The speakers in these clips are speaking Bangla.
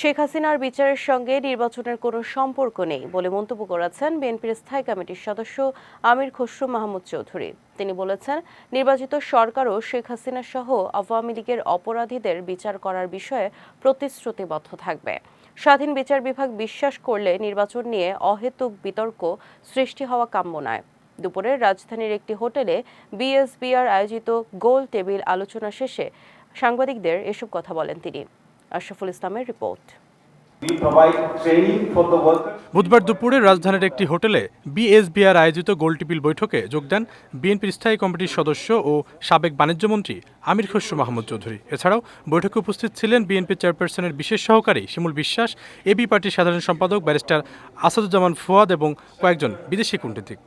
শেখ হাসিনার বিচারের সঙ্গে নির্বাচনের কোনো সম্পর্ক নেই বলে মন্তব্য করেছেন বিএনপির স্থায়ী কমিটির সদস্য আমির খসরু মাহমুদ চৌধুরী। তিনি বলেছেন, নির্বাচিত সরকারও শেখ হাসিনা সহ আওয়ামী লীগের অপরাধীদের বিচার করার বিষয়ে প্রতিশ্রুতিবদ্ধ থাকবে। স্বাধীন বিচার বিভাগ বিশ্বাস করলে নির্বাচন নিয়ে অহেতুক বিতর্ক সৃষ্টি হওয়া কাম্য নয়। দুপুরে রাজধানীর একটি হোটেলে বিএসবিআর আয়োজিত গোল টেবিল আলোচনা শেষে সাংবাদিকদের এসব কথা বলেন তিনি। আশরাফুল ইসলামের রিপোর্ট. বুধবার দুপুরে রাজধানীর একটি হোটেলে বিএসবিআর আয়োজিত গোলটিপিল বৈঠকে যোগ দেন বিএনপির স্থায়ী কমিটির সদস্য ও সাবেক বাণিজ্যমন্ত্রী আমির খসরু মাহমুদ চৌধুরী। এছাড়াও বৈঠকে উপস্থিত ছিলেন বিএনপি চেয়ারপারসনের বিশেষ সহকারী শিমুল বিশ্বাস এবি পার্টির সাধারণ সম্পাদক ব্যারিস্টার আসাদুজ্জামান ফুয়াদ এবং কয়েকজন বিদেশি কূটনীতিক।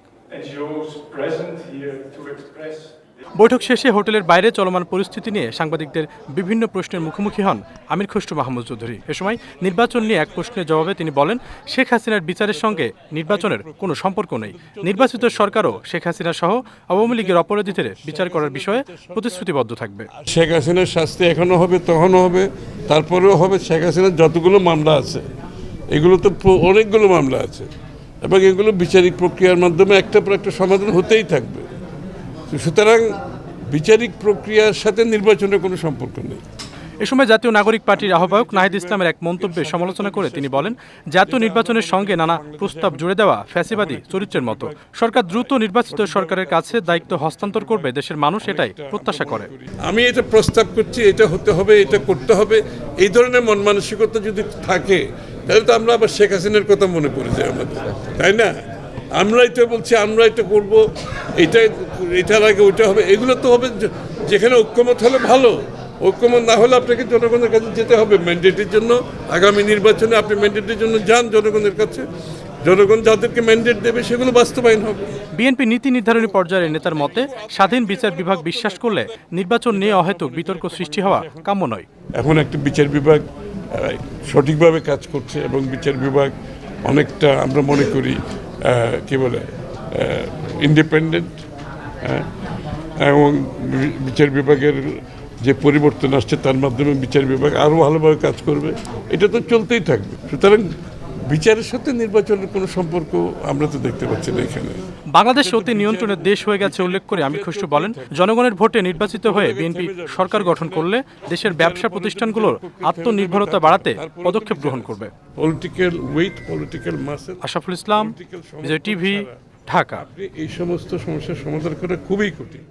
বৈঠক শেষে হোটেলের বাইরে চলমান পরিস্থিতি নিয়ে সাংবাদিকদের বিভিন্ন প্রশ্নের মুখোমুখি হন আমির খসরু মাহমুদ চৌধুরী। এ সময় নির্বাচন নিয়ে এক প্রশ্নের জবাবে তিনি বলেন, শেখ হাসিনার বিচারের সঙ্গে নির্বাচনের কোনো সম্পর্ক নেই। নির্বাচিত সরকারও শেখ হাসিনা সহ আওয়ামী লীগের অপরাধীদের বিচার করার বিষয়ে প্রতিশ্রুতিবদ্ধ থাকবে। শেখ হাসিনার শাস্তি এখনও হবে, তখনও হবে, তারপরেও হবে। শেখ হাসিনার যতগুলো মামলা আছে এগুলো তো অনেকগুলো মামলা আছে এবং এগুলো বিচারিক প্রক্রিয়ার মাধ্যমে একটা পর একটা সমাধান হতেই থাকবে। সুতরাং বিচারিক প্রক্রিয়ার সাথে নির্বাচনের কোনো সম্পর্ক নেই। এ সময় জাতীয় নাগরিক পার্টির আহ্বায়ক নাহিদ ইসলামের এক মন্তব্যে সমালোচনা করে তিনি বলেন জাতীয় নির্বাচনের সঙ্গে নানা প্রস্তাব জুড়ে দেওয়া ফ্যাসিবাদী চরিত্রের মতো। সরকার দ্রুত নির্বাচিত সরকারের কাছে দায়িত্ব হস্তান্তর করবে দেশের মানুষ এটাই প্রত্যাশা করে। আমি এটা প্রস্তাব করছি এটা হতে হবে এটা করতে হবে। এই ধরনের মন মানসিকতা যদি থাকে তাহলে তো আমরা আবার শেখ হাসিনার কথা মনে পড়ে যায় আমাদের। তাই না? আমরাই তো বলছি আমরা এটা করব এটা এটার আগে ওইটা হবে। এগুলো তো হবে যেখানে ঐক্যমত হলে ভালো। ঐক্যমত না হলে আপনাকে জনগণের কাছে যেতে হবে ম্যান্ডেটের জন্য। আগামী নির্বাচনে আপনি ম্যান্ডেটের জন্য যান জনগণের কাছে। জনগণ যাদেরকে ম্যান্ডেট দেবে সেগুলো বাস্তবায়ন হবে। বিএনপি নীতি নির্ধারণী পর্যায়ের নেতার মতে স্বাধীন বিচার বিভাগ বিশ্বাস করলে নির্বাচন নিয়ে অহেতুক বিতর্ক সৃষ্টি হওয়া কাম্য নয়। এখন একটা বিচার বিভাগ সঠিকভাবে কাজ করছে এবং বিচার বিভাগ অনেকটা আমরা মনে করি কি বলে ইন্ডিপেন্ডেন্ট এবং বিচার বিভাগের যে পরিবর্তন আসছে, তার মাধ্যমে বিচার বিভাগ আরও ভালোভাবে কাজ করবে। এটা তো চলতেই থাকবে। সুতরাং বিচারের সাথে নির্বাচনের কোনো সম্পর্ক আমরা তো দেখতে পাচ্ছি না এখানে। বাংলাদেশ অতি নিয়ন্ত্রণের দেশ হয়ে গেছে উল্লেখ করে আমির খসরু বলেন জনগণের ভোটে নির্বাচিত হয়ে বিএনপি সরকার গঠন করলে দেশের ব্যবসা প্রতিষ্ঠানগুলোর আত্মনির্ভরতা বাড়াতে পদক্ষেপ গ্রহণ করবে। Political with political muscle Ashraful Islam Bijoy TV Dhaka. এই সমস্ত সমস্যার সমাধান করা খুবই কঠিন।